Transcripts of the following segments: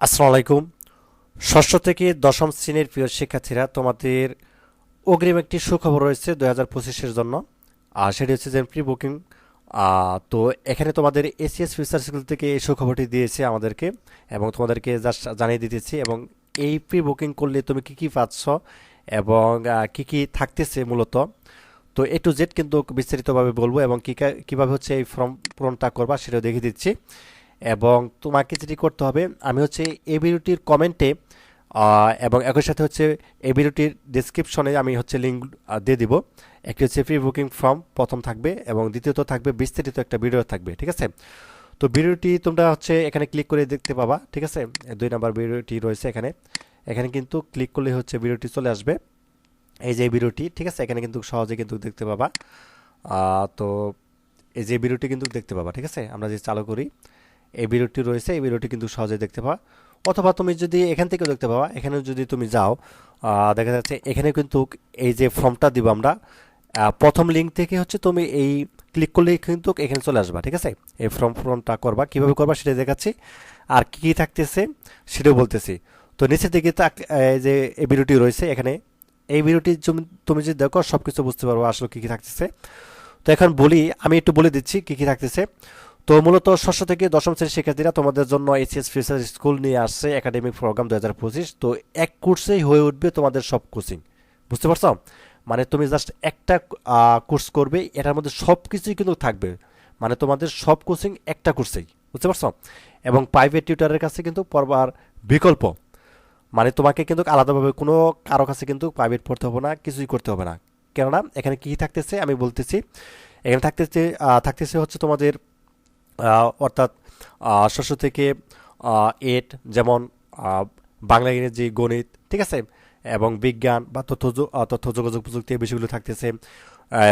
আসসালামু আলাইকুম। ষষ্ঠ থেকে দশম শ্রেণির প্রিয় শিক্ষার্থীরা, তোমাদের অগ্রিম একটি সুখবর রয়েছে দু হাজার পঁচিশের জন্য। আর সেটি হচ্ছে যে প্রি বুকিং। তো এখানে তোমাদের এসিএস ফিউচার স্কুল থেকে এই সুখবরটি দিয়েছে আমাদেরকে এবং তোমাদেরকে জাস্ট জানিয়ে দিতেছি এবং এই প্রি বুকিং করলে তুমি কি কি পাচ্ছ এবং কি কি থাকতেছে মূলত। তো এ টু জেড কিন্তু বিস্তারিতভাবে বলব এবং কা- কীভাবে হচ্ছে এই ফর্ম পূরণটা করবা সেটাও দেখিয়ে দিচ্ছি। এবং তোমাকে যেটি করতে হবে, আমি হচ্ছে এই ভিডিওটির কমেন্টে এবং একই সাথে হচ্ছে এই ভিডিওটির ডিসক্রিপশনে আমি হচ্ছে লিঙ্ক দিয়ে দিব। একটি হচ্ছে প্রি বুকিং ফর্ম প্রথম থাকবে এবং দ্বিতীয়ত থাকবে, বিস্তারিত একটা ভিডিও থাকবে, ঠিক আছে? তো ভিডিওটি তোমরা হচ্ছে এখানে ক্লিক করে দেখতে পাবা, ঠিক আছে? দুই নাম্বার ভিডিওটি রয়েছে এখানে। এখানে কিন্তু ক্লিক করলে হচ্ছে ভিডিওটি চলে আসবে। এই যে ভিডিওটি ঠিক আছে? এখানে কিন্তু সহজে কিন্তু দেখতে পাবা। তো এই যে ভিডিওটি কিন্তু দেখতে পাবা, ঠিক আছে? আমরা যে চালু করি এই ভিডিওটি রয়েছে, এই ভিডিওটি কিন্তু সহজে দেখতে পাওয়া। অথবা তুমি যদি এখান থেকেও দেখতে পাবা এখানে যদি তুমি যাও দেখা যাচ্ছে এখানে কিন্তু এই যে ফর্মটা দিব আমরা প্রথম লিঙ্ক থেকে হচ্ছে তুমি এই ক্লিক করলেই কিন্তু এখানে চলে আসবা, ঠিক আছে? এই ফর্ম ফর্মটা করবা, কীভাবে করবা সেটা দেখাচ্ছি। আর কি কী থাকতেছে সেটাও বলতেছি। তো নিচের দিকে তাক- যে এই ভিডিওটি রয়েছে এখানে, এই ভিডিওটি তুমি যদি দেখো সব কিছু বুঝতে পারব আসলে কী কী থাকতেছে। তো এখন বলি, আমি একটু বলে দিচ্ছি কী কী থাকতেছে। তো মূলত ষষ্ঠ থেকে দশম শ্রেণির শিক্ষার্থীরা তোমাদের জন্য এইচএস ফিউচার স্কুল নিয়ে আসছে একাডেমিক প্রোগ্রাম দু হাজার পঁচিশ। তো এক কোর্সেই হয়ে উঠবে তোমাদের সব কোচিং। বুঝতে পারছ? মানে তুমি জাস্ট একটা কোর্স করবে, এটার মধ্যে সব কিছুই কিন্তু থাকবে। মানে তোমাদের সব কোচিং একটা কোর্সেই। বুঝতে পারছ? এবং প্রাইভেট টিউটারের কাছে কিন্তু পড়বার বিকল্প। মানে তোমাকে কিন্তু আলাদাভাবে কোনো কারও কাছে কিন্তু প্রাইভেট পড়তে হবে না, কিছুই করতে হবে না। কেননা এখানে কী থাকতেছে আমি বলতেছি, এখানে থাকতেছে থাকতেছে হচ্ছে তোমাদের অর্থাৎ ষষ্ঠ থেকে এট যেমন বাংলা ইংরেজি গণিত, ঠিক আছে? এবং বিজ্ঞান বা তথ্য তথ্য যোগাযোগ প্রযুক্তি বিষয়গুলো থাকতেছে।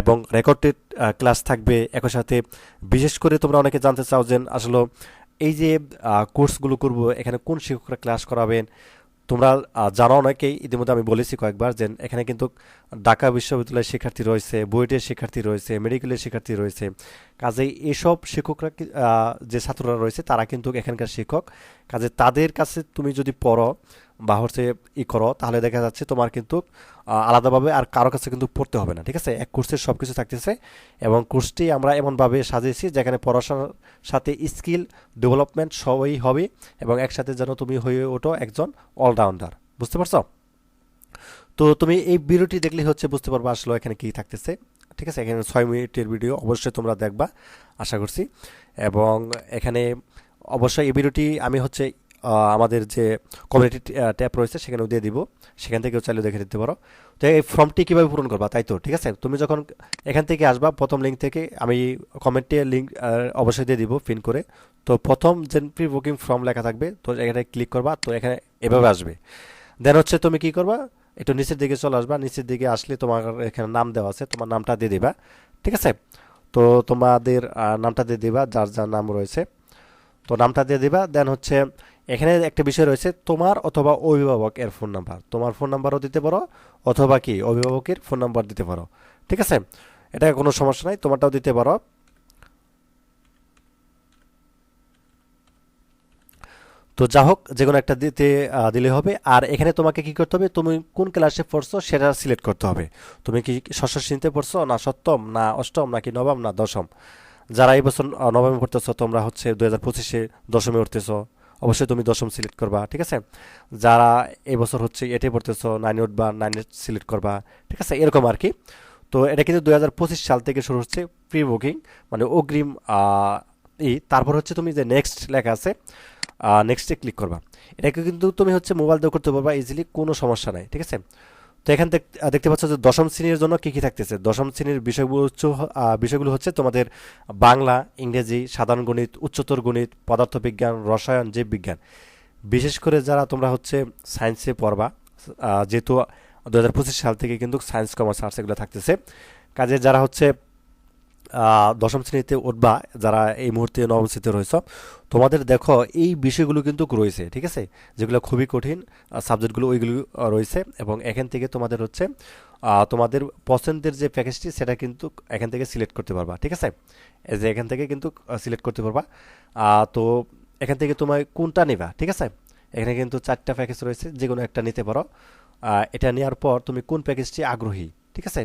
এবং রেকর্ডেড ক্লাস থাকবে একই সাথে। বিশেষ করে তোমরা অনেকে জানতে চাও যে আসলে এই যে কোর্সগুলো করব, এখানে কোন শিক্ষকরা ক্লাস করাবেন? তোমরা যারা অনেকেই ইতিমধ্যে আমি বলেছি কয়েকবার যে এখানে কিন্তু ঢাকা বিশ্ববিদ্যালয়ের শিক্ষার্থী রয়েছে, বুয়েটের শিক্ষার্থী রয়েছে, মেডিকেলের শিক্ষার্থী রয়েছে। কাজেই এসব শিক্ষকরা যে ছাত্ররা রয়েছে তারা কিন্তু এখানকার শিক্ষক। কাজে তাদের কাছে তুমি যদি পড়ো বা হচ্ছে ই করো, তাহলে দেখা যাচ্ছে তোমার কিন্তু আলাদাভাবে আর কারও কাছে কিন্তু পড়তে হবে না, ঠিক আছে? এক কোর্সের সব কিছু থাকতেছে এবং কোর্সটি আমরা এমনভাবে সাজিয়েছি যেখানে পড়াশোনার সাথে স্কিল ডেভেলপমেন্ট সবই হবে এবং একসাথে যেন তুমি হয়ে ওঠো একজন অলরাউন্ডার বুঝতে পারছ? তো তুমি এই ভিডিওটি দেখলে হচ্ছে বুঝতে পারবে আসলে এখানে কী থাকতেছে, ঠিক আছে? এখানে ছয় মিনিটের ভিডিও অবশ্যই তোমরা দেখবা, আশা করছি। এবং এখানে অবশ্যই এই ভিডিওটি আমি হচ্ছে আমাদের যে কমিউনিটি ট্যাপ রয়েছে, সেখানেও দিয়ে দিব। সেখান থেকেও চাইলে দেখে দিতে পারো। তো এই ফর্মটি কীভাবে পূরণ করবা? তাই তো, ঠিক আছে? তুমি যখন এখান থেকে আসবা, প্রথম লিঙ্ক থেকে আমি কমেন্টে লিঙ্ক অবশ্যই দিয়ে দিব পিন করে। তো প্রথম যে প্রি বুকিং ফর্ম লেখা থাকবে, তো এখানে ক্লিক করবা, তো এখানে এভাবে আসবে। দেন হচ্ছে তুমি কি করবা? একটু নিচের দিকে চলে আসবা। নিচের দিকে আসলে তোমার এখানে নাম দেওয়া আছে, তোমার নামটা দিয়ে দিবা। ঠিক আছে? তো তোমাদের নামটা দিয়ে দিবা, যার যার নাম রয়েছে। তো নামটা দিয়ে দিবা। দেন হচ্ছে এখানে একটা বিষয় রয়েছে, তোমার অথবা অভিভাবক এর ফোন নাম্বার তোমার ফোন নাম্বারও দিতে পারো, অথবা কি, অভিভাবকের ফোন নাম্বার দিতে পারো। ঠিক আছে? এটা কোনো সমস্যা নাই, তোমারটাও দিতে পারো। তো যা হোক, যে কোনো একটা দিতে দিলে হবে। আর এখানে তোমাকে কি করতে হবে, তুমি কোন ক্লাসে পড়ছো সেটা সিলেক্ট করতে হবে। তুমি কি ষষ্ঠ শ্রেণীতে পড়ছো, না সপ্তম, না অষ্টম, নাকি নবম, না দশম? যারা এই বছর নবমে পড়তেছো, তোমরা হচ্ছে দু হাজার পঁচিশে দশমে উঠতেছো। অবশ্যই তুমি দশম সিলেক্ট করবা, ঠিক আছে? যারা এবছর বছর হচ্ছে এটে পড়তেছো নাইন উঠবা নাইন সিলেক্ট করবা, ঠিক আছে? এরকম আর কি। তো এটা কিন্তু দু হাজার পঁচিশ সাল থেকে শুরু হচ্ছে প্রি বুকিং মানে অগ্রিম ই। তারপর হচ্ছে তুমি যে নেক্সট লেখা আছে নেক্সটে ক্লিক করবা। এটাকে কিন্তু তুমি হচ্ছে মোবাইল দিয়ে করতে পারবা ইজিলি কোনো সমস্যা নাই, ঠিক আছে? তো এখান থেকে দেখতে পাচ্ছ যে দশম শ্রেণির জন্য কী কী থাকতেছে? দশম শ্রেণির বিষয়গুলো বিষয়গুলো হচ্ছে তোমাদের বাংলা, ইংরেজি, সাধারণ গণিত, উচ্চতর গণিত, পদার্থবিজ্ঞান, রসায়ন, জীববিজ্ঞান। বিশেষ করে যারা তোমরা হচ্ছে সায়েন্সে পড়বা যেহেতু দু হাজার পঁচিশ সাল থেকে কিন্তু সায়েন্স কমার্স আর্টস এগুলো থাকতেছে। কাজে যারা হচ্ছে দশম শ্রেণীতে উঠবা, যারা এই মুহূর্তে নবম শ্রেণীতে রয়েছ, তোমাদের দেখো এই বিষয়গুলো কিন্তু রয়েছে, ঠিক আছে? যেগুলো খুবই কঠিন সাবজেক্টগুলো ওইগুলো রয়েছে এবং এখান থেকে তোমাদের হচ্ছে তোমাদের পছন্দের যে প্যাকেজটি সেটা কিন্তু এখান থেকে সিলেক্ট করতে পারবা, ঠিক আছে? যে এখান থেকে কিন্তু সিলেক্ট করতে পারবা। তো এখান থেকে তোমার কোনটা নেবা, ঠিক আছে? এখানে কিন্তু চারটা প্যাকেজ রয়েছে যে কোনো একটা নিতে পারো। এটা নেওয়ার পর তুমি কোন প্যাকেজটি আগ্রহী, ঠিক আছে?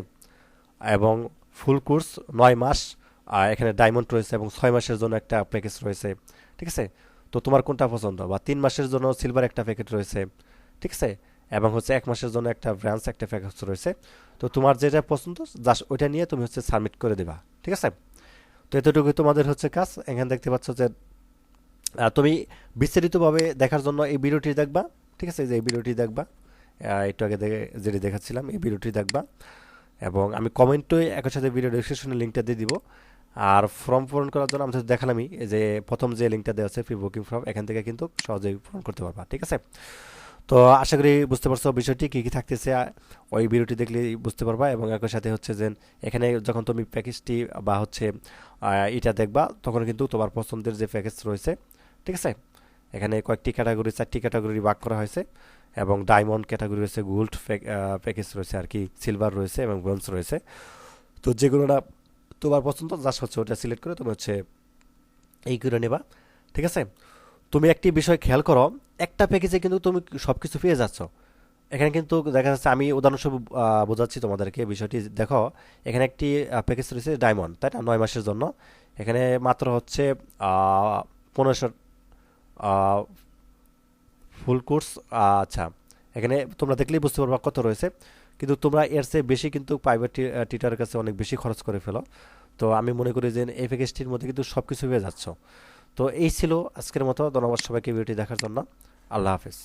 এবং ফুল কোর্স, নয় মাস, আর এখানে ডায়মন্ড রয়েছে এবং ছয় মাসের জন্য একটা প্যাকেজ রয়েছে, ঠিক আছে? তো তোমার কোনটা পছন্দ? বা তিন মাসের জন্য সিলভার একটা প্যাকেট রয়েছে, ঠিক আছে? এবং হচ্ছে এক মাসের জন্য একটা ব্রাঞ্চ একটা প্যাকেজ রয়েছে। তো তোমার যেটা পছন্দ জাস্ট ওইটা নিয়ে তুমি হচ্ছে সাবমিট করে দেবা, ঠিক আছে? তো এতটুকুই তোমাদের হচ্ছে কাজ। এখানে দেখতে পাচ্ছ যে তুমি বিস্তারিতভাবে দেখার জন্য এই ভিডিওটি দেখবা, ঠিক আছে? যে এই ভিডিওটি দেখবা একটু আগে দেখে যেটি দেখাচ্ছিলাম, এই ভিডিওটি দেখবা। এবং আমি কমেন্টে একই সাথে ভিডিও ডিসক্রিপশনে লিঙ্কটা দিয়ে দিব। আর ফর্ম পূরণ করার জন্য আমি তো দেখালামই যে প্রথম যে লিঙ্কটা দেওয়া আছে ফ্রি বুকিং ফর্ম এখান থেকে কিন্তু সহজেই পূরণ করতে পারবা, ঠিক আছে? তো আশা করি বুঝতে পারছ বিষয়টি, কী কী থাকতেছে, ওই ভিডিওটি দেখলেই বুঝতে পারবা এবং একই সাথে হচ্ছে যে এখানে যখন তুমি প্যাকেজটি বা হচ্ছে এটা দেখবা, তখন কিন্তু তোমার পছন্দের যে প্যাকেজ রয়েছে, ঠিক আছে? এখানে কয়েকটি ক্যাটাগরি, চারটি ক্যাটাগরি ভাগ করা হয়েছে এবং ডায়মন্ড ক্যাটাগরি রয়েছে, গোল্ড প্যাকেজ রয়েছে আর কি, সিলভার রয়েছে এবং ব্রোঞ্জ রয়েছে। তো যেগুলোটা তোমার পছন্দ, জাস্ট হচ্ছে ওটা সিলেক্ট করে তুমি হচ্ছে এই করে নেবা, ঠিক আছে? তুমি একটি বিষয় খেয়াল করো, একটা প্যাকেজে কিন্তু তুমি সব কিছু পেয়ে যাচ্ছ। এখানে কিন্তু দেখা যাচ্ছে আমি উদাহরণস্বরূপ বোঝাচ্ছি তোমাদেরকে বিষয়টি। দেখো, এখানে একটি প্যাকেজ রয়েছে ডায়মন্ড, তাই না? নয় মাসের জন্য। এখানে মাত্র হচ্ছে পনেরোশো ফুল কোর্স আচ্ছা এখানে তোমরা দেখলেই বুঝতে পারবা কত রয়েছে। কিন্তু তোমরা এর চেয়ে বেশি কিন্তু প্রাইভেট টিটারের কাছে অনেক বেশি খরচ করে ফেলো। তো আমি মনে করি যে এই প্যাকেজটির মধ্যে কিন্তু সব কিছু হয়ে যাচ্ছ। তো এই ছিল আজকের মতো। ধন্যবাদ সবাইকে ভিডিওটি দেখার জন্য। আল্লাহ হাফেজ।